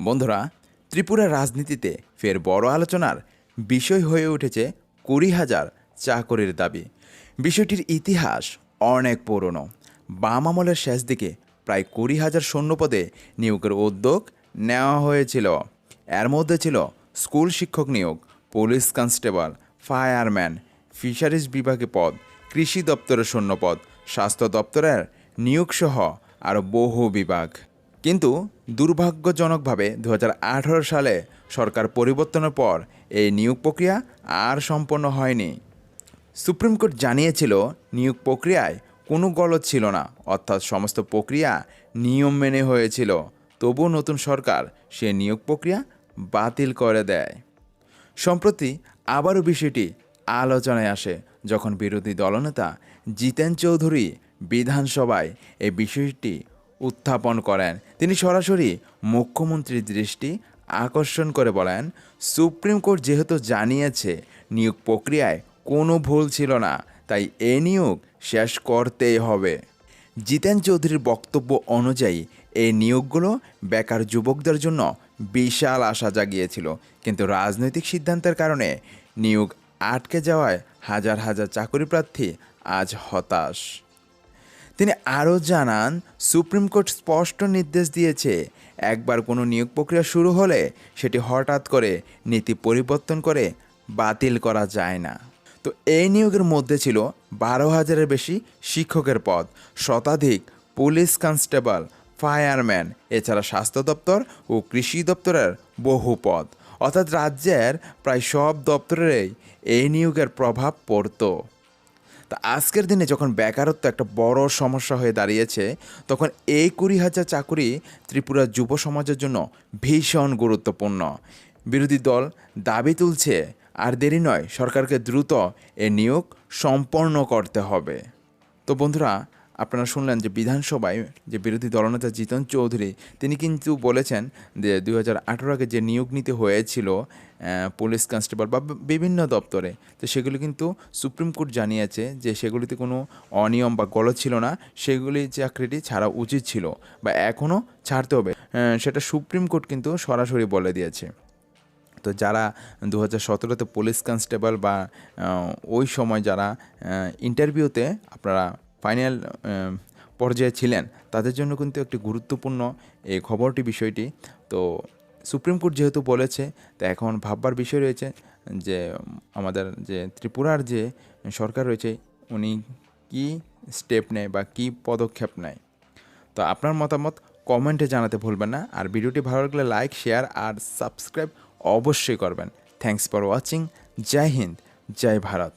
বন্ধুরা ত্রিপুরার রাজনীতিতে ফের বড় আলোচনার বিষয় হয়ে উঠেছে কুড়ি হাজার চাকরির দাবি। বিষয়টির ইতিহাস অনেক পুরনো। বাম আমলের শেষ দিকে প্রায় কুড়ি হাজার সৈন্যপদে নিয়োগের উদ্যোগ নেওয়া হয়েছিল। এর মধ্যে ছিল স্কুল শিক্ষক নিয়োগ, পুলিশ কনস্টেবল, ফায়ারম্যান, ফিশারিজ বিভাগে পদ, কৃষি দপ্তরের শূন্যপদ স্বাস্থ্য দপ্তরের নিয়োগসহ আরও বহু বিভাগ। কিন্তু দুর্ভাগ্যজনকভাবে দু হাজার আঠারো সালে সরকার পরিবর্তনের পর এই নিয়োগ প্রক্রিয়া আর সম্পন্ন হয়নি। সুপ্রিম কোর্ট জানিয়েছিল নিয়োগ প্রক্রিয়ায় কোনো গলত ছিল না, অর্থাৎ সমস্ত প্রক্রিয়া নিয়ম মেনে হয়েছিল। তবুও নতুন সরকার সে নিয়োগ প্রক্রিয়া বাতিল করে দেয়। সম্প্রতি আবারও বিষয়টি আলোচনায় আসে, যখন বিরোধী দলনেতা জিতেন চৌধুরী বিধানসভায় এই বিষয়টি উত্থাপন করেন। তিনি সরাসরি মুখ্যমন্ত্রীর দৃষ্টি আকর্ষণ করে বলেন, সুপ্রিম কোর্ট যেহেতু জানিয়েছে নিয়োগ প্রক্রিয়ায় কোনো ভুল ছিল না, তাই এ নিয়োগ শেষ করতেই হবে। জিতেন চৌধুরীর বক্তব্য অনুযায়ী, এই নিয়োগগুলো বেকার যুবকদের জন্য বিশাল আশা জাগিয়েছিল। কিন্তু রাজনৈতিক সিদ্ধান্তের কারণে নিয়োগ আটকে যাওয়ায় হাজার হাজার চাকরি প্রার্থী আজ হতাশ। তিনি আরও জানান, সুপ্রিম কোর্ট স্পষ্ট নির্দেশ দিয়েছে, একবার কোনো নিয়োগ প্রক্রিয়া শুরু হলে সেটি হঠাৎ করে নীতি পরিবর্তন করে বাতিল করা যায় না। তো এই নিয়োগের মধ্যে ছিল বারো হাজারের বেশি শিক্ষকের পদ, শতাধিক পুলিশ কনস্টেবল, ফায়ারম্যান, এছাড়া স্বাস্থ্য দপ্তর ও কৃষি দপ্তরের বহু পদ। অর্থাৎ রাজ্যের প্রায় সব দপ্তরেই এই নিয়োগের প্রভাব পড়তো। তা আজকের দিনে যখন বেকারত্ব একটা বড় সমস্যা হয়ে দাঁড়িয়েছে, তখন এই কুড়ি হাজার চাকুরি ত্রিপুরা যুব সমাজের জন্য ভীষণ গুরুত্বপূর্ণ। বিরোধী দল দাবি তুলছে, আর দেরি নয়, সরকারকে দ্রুত এ নিয়োগ সম্পন্ন করতে হবে। তো বন্ধুরা আপনারা শুনলেন যে বিধানসভায় যে বিরোধী দলনেতা জিতন চৌধুরী, তিনি কিন্তু বলেছেন যে দুই হাজার আঠেরো আগে যে নিয়োগ নিতে হয়েছিল পুলিশ কনস্টেবল বা বিভিন্ন দপ্তরে, তো সেগুলি কিন্তু সুপ্রিম কোর্ট জানিয়েছে যে সেগুলিতে কোনো অনিয়ম বা গলত ছিল না, সেগুলি চাকরিটি ছাড়া উচিত ছিল বা এখনও ছাড়তে হবে। সেটা সুপ্রিম কোর্ট কিন্তু সরাসরি বলে দিয়েছে। তো যারা দু হাজার সতেরোতে পুলিশ কনস্টেবল বা ওই সময় যারা ইন্টারভিউতে আপনারা ফাইনাল পর্যায়ে ছিলেন। তাদের জন্য কিন্তু একটি গুরুত্বপূর্ণ এই খবরটি বিষয়টি। তো সুপ্রিম কোর্ট যেহেতু বলেছে, তো এখন ভাববার বিষয় রয়েছে যে, আমাদের যে ত্রিপুরার যে সরকার রয়েছে, উনি কি স্টেপ নেয় বা কি পদক্ষেপ নেয়। তো আপনার মতামত কমেন্টে জানাতে ভুলবেন না। আর ভিডিওটি ভালো লাগলে লাইক শেয়ার আর সাবস্ক্রাইব অবশ্যই করবেন। Thanks for watching Jai Hind, Jai Bharat.